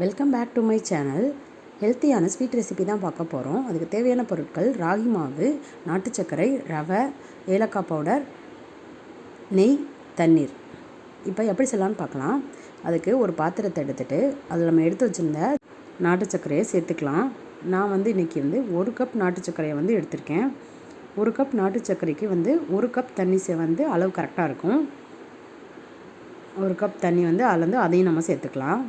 Welcome back to my channel ஹெல்த்தியான sweet recipe தான் பார்க்க போகிறோம் அதுக்கு தேவையான பொருட்கள் ராகி மாவு நாட்டு சர்க்கரை ரவை ஏலக்காய் பவுடர் நெய் தண்ணீர். இப்போ எப்படி செய்யலாம்னு பார்க்கலாம். அதுக்கு ஒரு பாத்திரத்தை எடுத்துகிட்டு அதில் நம்ம எடுத்து வச்சுருந்த நாட்டு சர்க்கரையை சேர்த்துக்கலாம். நான் வந்து இன்றைக்கி வந்து ஒரு கப் நாட்டு சர்க்கரையை வந்து எடுத்திருக்கேன். ஒரு கப் நாட்டு சர்க்கரைக்கு வந்து ஒரு கப் தண்ணி சே வந்து அளவு கரெக்டாக இருக்கும். ஒரு கப் தண்ணி வந்து அளந்து அதையும் நம்ம சேர்த்துக்கலாம்.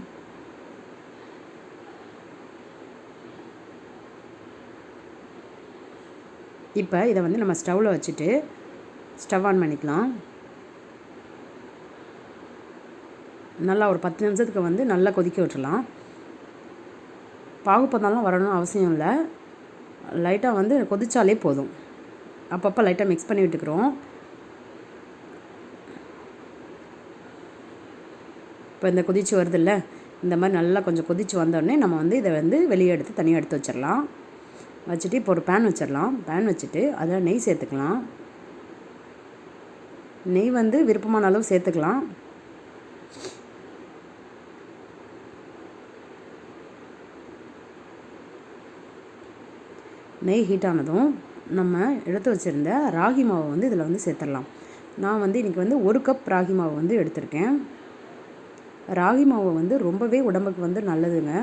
இப்போ இதை வந்து நம்ம ஸ்டவ்வில் வச்சுட்டு ஸ்டவ் ஆன் பண்ணிக்கலாம். நல்லா ஒரு பத்து நிமிஷத்துக்கு வந்து நல்லா கொதிக்க விட்டுறலாம். பாகுப்பதெல்லாம் வரணும்னு அவசியம் இல்லை. லைட்டாக வந்து கொதிச்சாலே போதும். அப்பப்போ லைட்டாக மிக்ஸ் பண்ணி விட்டுக்கிறோம். இப்போ இந்த கொதிச்சு வருதுல்ல? இந்த மாதிரி நல்லா கொஞ்சம் கொதிச்சு வந்தோடனே நம்ம வந்து இதை வந்து வெளியே எடுத்து தனியாக எடுத்து வச்சிடலாம். வச்சுட்டு இப்போ ஒரு பேன் வச்சிடலாம். பேன் வச்சுட்டு அதில் நெய் சேர்த்துக்கலாம். நெய் வந்து விருப்பமான அளவு சேர்த்துக்கலாம். நெய் ஹீட் ஆனதும் நம்ம எடுத்து வச்சுருந்த ராகி மாவை வந்து இதில் வந்து சேர்த்துடலாம். நான் வந்து இன்றைக்கி வந்து ஒரு கப் ராகி மாவு வந்து எடுத்திருக்கேன். ராகி மாவு வந்து ரொம்பவே உடம்புக்கு வந்து நல்லதுங்க.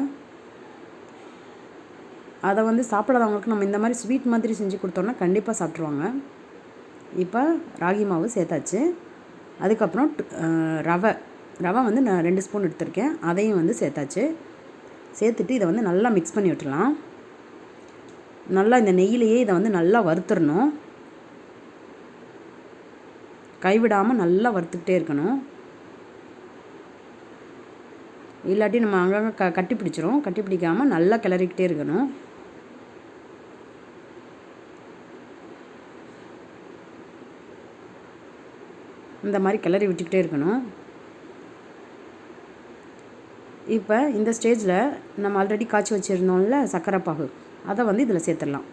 அதை வந்து சாப்பிடாதவங்களுக்கு நம்ம இந்த மாதிரி ஸ்வீட் மாதிரி செஞ்சு கொடுத்தோன்னா கண்டிப்பாக சாப்பிட்ருவாங்க இப்போ ராகி மாவு சேர்த்தாச்சு. அதுக்கப்புறம் ரவை. ரவை வந்து நான் ரெண்டு ஸ்பூன் எடுத்திருக்கேன். அதையும் வந்து சேர்த்தாச்சு. சேர்த்துட்டு இதை வந்து நல்லா மிக்ஸ் பண்ணி விட்டுலாம் நல்லா இந்த நெய்யிலையே இதை வந்து நல்லா வறுத்துடணும். கைவிடாமல் நல்லா வறுத்துக்கிட்டே இருக்கணும். இல்லாட்டி நம்ம அங்கங்கே க கட்டி பிடிச்சிரும் கட்டி பிடிக்காமல் நல்லா கிளறிக்கிட்டே இருக்கணும். இந்த மாதிரி கிளறி விட்டுக்கிட்டே இருக்கணும். இப்போ இந்த ஸ்டேஜில் நம்ம ஆல்ரெடி காய்ச்சி வச்சுருந்தோம்ல சர்க்கரை பாகு. அதை வந்து இதில் சேர்த்துடலாம்.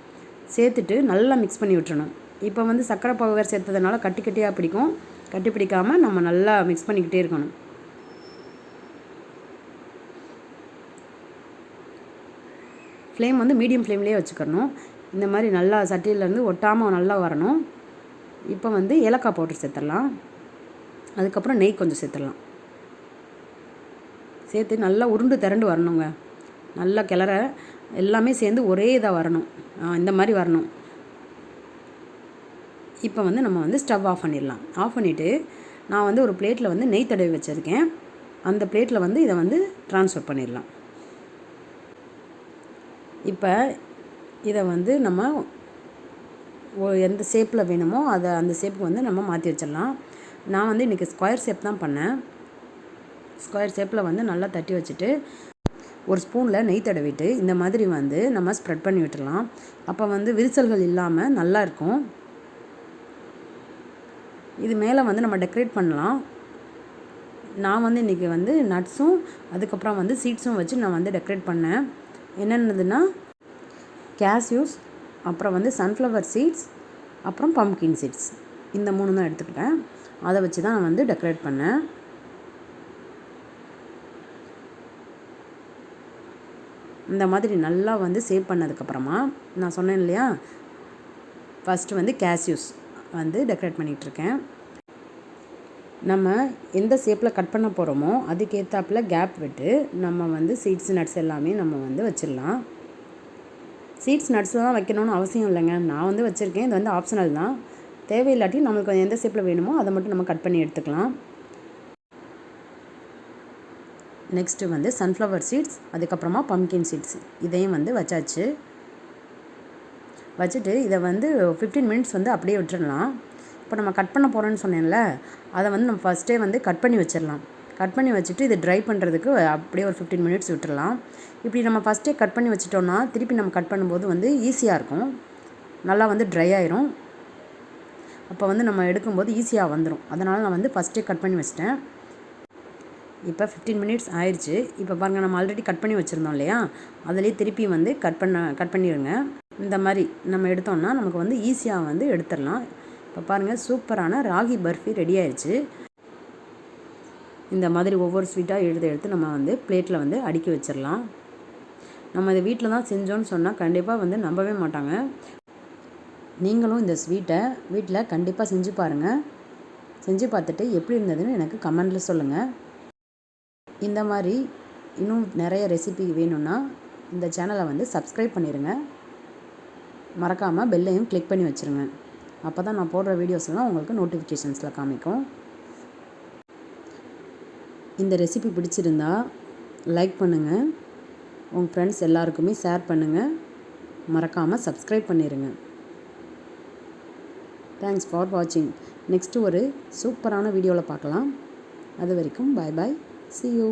சேர்த்துட்டு நல்லா மிக்ஸ் பண்ணி விட்டுறணும். இப்போ வந்து சர்க்கரை பாகு வேறு சேர்த்ததுனால கட்டி கட்டியாக பிடிக்கும். கட்டி பிடிக்காமல் நம்ம நல்லா மிக்ஸ் பண்ணிக்கிட்டே இருக்கணும். ஃப்ளேம் வந்து மீடியம் ஃப்ளேம்லேயே வச்சுக்கணும். இந்த மாதிரி நல்லா சட்டியிலேருந்து ஒட்டாமல் நல்லா வரணும். இப்போ வந்து ஏலக்காய் பவுடர் சேர்த்துடலாம். அதுக்கப்புறம் நெய் கொஞ்சம் சேர்த்துடலாம். சேர்த்து நல்லா உருண்டு திரண்டு வரணுங்க. நல்லா கிளற எல்லாமே சேர்ந்து ஒரே இதாக வரணும். இந்த மாதிரி வரணும். இப்போ வந்து நம்ம வந்து ஸ்டவ் ஆஃப் பண்ணிடலாம். ஆஃப் பண்ணிவிட்டு நான் வந்து ஒரு பிளேட்டில் வந்து நெய் தடவி வச்சுருக்கேன். அந்த பிளேட்டில் வந்து இதை வந்து ட்ரான்ஸ்ஃபர் பண்ணிடலாம். இப்போ இதை வந்து நம்ம எந்த ஷேப்பில் வேணுமோ அதை அந்த ஷேப்புக்கு வந்து நம்ம மாற்றி வச்சிடலாம். நான் வந்து இன்றைக்கி ஸ்கொயர் ஷேப் தான் பண்ணேன். ஸ்கொயர் ஷேப்பில் வந்து நல்லா தட்டி வச்சுட்டு ஒரு ஸ்பூனில் நெய் தடவிட்டு இந்த மாதிரி வந்து நம்ம ஸ்ப்ரெட் பண்ணி விட்டுடலாம் அப்போ வந்து விரிசல்கள் இல்லாமல் நல்லா இருக்கும். இது மேலே வந்து நம்ம டெக்கரேட் பண்ணலாம். நான் வந்து இன்றைக்கி வந்து நட்ஸும் அதுக்கப்புறம் வந்து சீட்ஸும் வச்சு நான் வந்து டெக்கரேட் பண்ணேன். என்னென்னதுன்னா கேஷ்யூஸ் அப்புறம் வந்து சன்ஃப்ளவர் சீட்ஸ் அப்புறம் பம்கின் சீட்ஸ் இந்த மூணு தான் எடுத்துக்கிட்டேன். அதை வச்சு தான் நான் வந்து டெக்கரேட் பண்ணேன். இந்த மாதிரி நல்லா வந்து சேவ் பண்ணதுக்கப்புறமா நான் சொன்னேன் இல்லையா? ஃபஸ்ட்டு வந்து கேஷ்யூஸ் வந்து டெக்கரேட் பண்ணிகிட்ருக்கேன் நம்ம எந்த ஷேப்பில் கட் பண்ண போகிறோமோ அதுக்கேற்றாப்பில் கேப் விட்டு நம்ம வந்து சீட்ஸ் நட்ஸ் எல்லாமே நம்ம வந்து வச்சிடலாம். சீட்ஸ் நட்ஸ் தான் வைக்கணும்னு அவசியம் இல்லைங்க. நான் வந்து வச்சுருக்கேன். இது வந்து ஆப்ஷனல் தான். தேவையில்லாட்டி நம்மளுக்கு எந்த ஷேப்பில் வேணுமோ அதை மட்டும் நம்ம கட் பண்ணி எடுத்துக்கலாம். நெக்ஸ்ட்டு வந்து சன்ஃப்ளவர் சீட்ஸ் அதுக்கப்புறமா பம்கின் சீட்ஸ் இதையும் வந்து வச்சாச்சு. வச்சுட்டு இதை வந்து ஃபிஃப்டீன் மினிட்ஸ் வந்து அப்படியே விட்டுடலாம் இப்போ நம்ம கட் பண்ண போகிறோன்னு சொன்னேன்ல அதை வந்து நம்ம ஃபஸ்ட்டே வந்து கட் பண்ணி வச்சிடலாம். கட் பண்ணி வச்சுட்டு இது ட்ரை பண்ணுறதுக்கு அப்படியே ஒரு ஃபிஃப்டீன் மினிட்ஸ் விட்டுடலாம் இப்படி நம்ம ஃபஸ்ட்டே கட் பண்ணி வச்சிட்டோன்னா திருப்பி நம்ம கட் பண்ணும்போது வந்து ஈஸியாக இருக்கும். நல்லா வந்து ட்ரை ஆயிரும். அப்போ வந்து நம்ம எடுக்கும்போது ஈஸியாக வந்துடும் அதனால் நான் வந்து ஃபஸ்ட்டே கட் பண்ணி வச்சிட்டேன். இப்போ ஃபிஃப்டீன் மினிட்ஸ் ஆயிடுச்சு. இப்போ பாருங்கள் நம்ம ஆல்ரெடி கட் பண்ணி வச்சுருந்தோம் இல்லையா? அதுலேயே திருப்பி வந்து கட் பண்ண கட் பண்ணிடுங்க. இந்த மாதிரி நம்ம எடுத்தோம்னா நமக்கு வந்து ஈஸியாக வந்து எடுத்துடலாம். இப்போ பாருங்கள் சூப்பரான ராகி பர்ஃபி ரெடி ஆயிடுச்சு. இந்த மாதிரி ஒவ்வொரு ஸ்வீட்டாக எடுத்து எடுத்து நம்ம வந்து பிளேட்டில் வந்து அடுக்கி வச்சிடலாம். நம்ம இதை வீட்டில் தான் செஞ்சோன்னு சொன்னால் கண்டிப்பாக வந்து நம்பவே மாட்டாங்க. நீங்களும் இந்த ஸ்வீட்டை வீட்டில் கண்டிப்பாக செஞ்சு பாருங்கள் செஞ்சு பார்த்துட்டு எப்படி இருந்ததுன்னு எனக்கு கமெண்டில் சொல்லுங்கள் இந்த மாதிரி இன்னும் நிறைய ரெசிபி வேணும்னா இந்த சேனலை வந்து சப்ஸ்கிரைப் பண்ணிடுங்க மறக்காமல் பெல்லையும் கிளிக் பண்ணி வச்சுருங்க. அப்போ தான் நான் போடுற வீடியோஸ்லாம் உங்களுக்கு நோட்டிஃபிகேஷன்ஸில் காமிக்கும். இந்த ரெசிபி பிடிச்சிருந்தா லைக் பண்ணுங்கள் உங்கள் ஃப்ரெண்ட்ஸ் எல்லாருக்குமே ஷேர் பண்ணுங்கள் மறக்காமல் சப்ஸ்கிரைப் பண்ணிடுங்க தேங்க்ஸ் ஃபார் வாட்சிங் நெக்ஸ்ட்டு ஒரு சூப்பரான வீடியோவில் பார்க்கலாம். அது வரைக்கும் பாய் பாய் சி யூ